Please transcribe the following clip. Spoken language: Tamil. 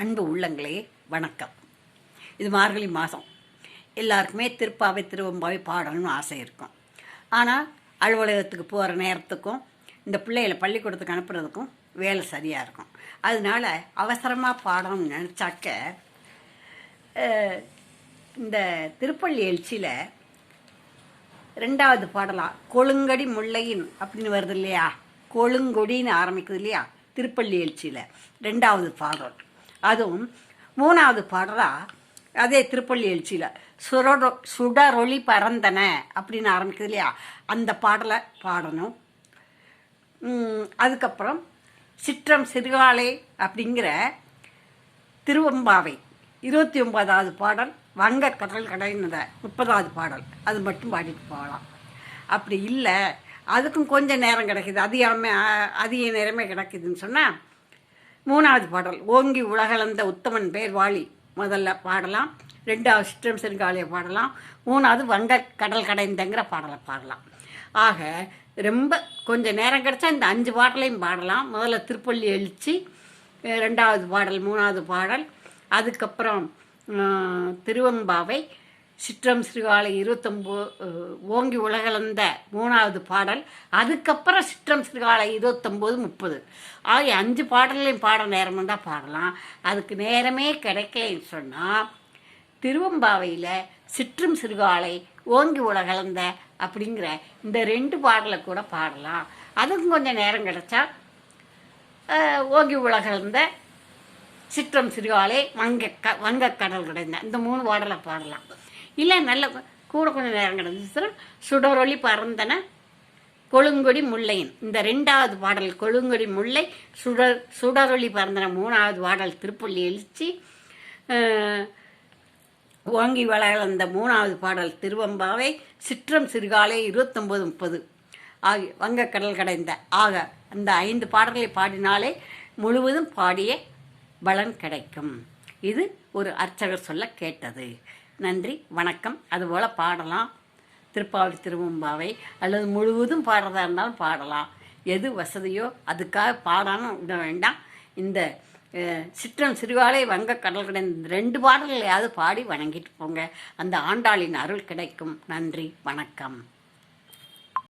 அன்பு உள்ளங்களே வணக்கம். இது மார்கழி மாதம். எல்லாருக்குமே திருப்பாவை திருவம்பாவை பாடணும்னு ஆசை இருக்கும். ஆனால் அலுவலகத்துக்கு போகிற நேரத்துக்கும் இந்த பிள்ளைகளை பள்ளிக்கூடத்துக்கு அனுப்புறதுக்கும் வேலை சரியாக இருக்கும். அதனால அவசரமாக பாடணும்னு நினச்சாக்க இந்த திருப்பள்ளி எழுச்சியில் ரெண்டாவது பாடலாம் கொழுங்கடி முல்லையின் அப்படின்னு வருது இல்லையா? கொழுங்கொடின்னு ஆரம்பிக்குது இல்லையா? திருப்பள்ளி எழுச்சியில். ரெண்டாவது பாடல். அதுவும் மூணாவது பாடலா அதே திருப்பள்ளி எழுச்சியில் சுரடொ சுடரொளி பறந்தன அப்படின்னு ஆரம்பிக்குது இல்லையா? அந்த பாடலை பாடணும். அதுக்கப்புறம் சிற்றம் சிறுகாலை அப்படிங்கிற திருவம்பாவை இருபத்தி ஒன்பதாவது பாடல் வங்க கடல் கடையினத முப்பதாவது பாடல் அது மட்டும் பாடிட்டு போகலாம். அப்படி இல்லை அதுக்கும் கொஞ்சம் நேரம் கிடைக்குது. அதிகமே அதிக நேரமே கிடைக்குதுன்னு சொன்னால் மூணாவது பாடல் ஓங்கி உலகளந்த உத்தமன் பேர் வாழி முதல்ல பாடலாம் ரெண்டாவது சிற்றம் செருங்காலியை பாடலாம் மூணாவது வங்க கடல் கடைந்தங்கிற பாடலை பாடலாம். ஆக ரொம்ப கொஞ்சம் நேரம் கிடைச்சா இந்த அஞ்சு பாடலையும் பாடலாம். முதல்ல திருப்பள்ளி எழுச்சி ரெண்டாவது பாடல் மூணாவது பாடல் அதுக்கப்புறம் திருவம்பாவை சிற்றம் சிறுகாலை இருபத்தொம்போ ஓங்கி உலகளந்த மூணாவது பாடல். அதுக்கப்புறம் சிற்றம் சிறுகாலை இருபத்தொம்போது முப்பது. ஆகிய அஞ்சு பாடல்களையும் பாட நேரம் இருந்தால் பாடலாம். அதுக்கு நேரமே கிடைக்கலைன்னு சொன்னால் திருவம்பாவையில் சிற்றும் சிறுகாலை ஓங்கி உலகளந்த அப்படிங்கிற இந்த ரெண்டு பாடலை கூட பாடலாம். அதுக்கும் கொஞ்சம் நேரம் கிடைச்சா ஓங்கி உலகளந்த சிற்றம் சிறுகாலை வங்க க வங்கக்கடல் கிடைந்த இந்த மூணு பாடலை பாடலாம். இல்லை நல்ல கூட கொஞ்சம் நேரம் கிடந்துச்சுன்னா சுடரொளி பறந்தன. கொழுங்கொடி முல்லையின். இந்த ரெண்டாவது பாடல் கொழுங்கொடி முல்லை சுடர் சுடரொளி பறந்தன மூணாவது பாடல் திருப்புள்ளி எழுச்சி. ஓங்கி வளர்ந்த மூணாவது பாடல் திருவம்பாவை சிற்றம் சிறுகாலை இருபத்தொம்பது முப்பது. ஆகி வங்கக்கடல் கடைந்த. ஆக அந்த ஐந்து பாடல்களை பாடினாலே முழுவதும் பாடிய பலன் கிடைக்கும். இது ஒரு அர்ச்சகர் சொல்ல கேட்டது. நன்றி வணக்கம். அதுபோல் பாடலாம். திருப்பாவடி திருவம்பாவை அல்லது முழுவதும் பாடுறதா இருந்தாலும் பாடலாம். எது வசதியோ அதுக்காக பாடாமல் விட வேண்டாம். இந்த சிற்றம் சிறுவாலை வங்க கடல் கடை ரெண்டு பாடல்களையாவது பாடி வணங்கிட்டு போங்க. அந்த ஆண்டாளின் அருள் கிடைக்கும். நன்றி வணக்கம்.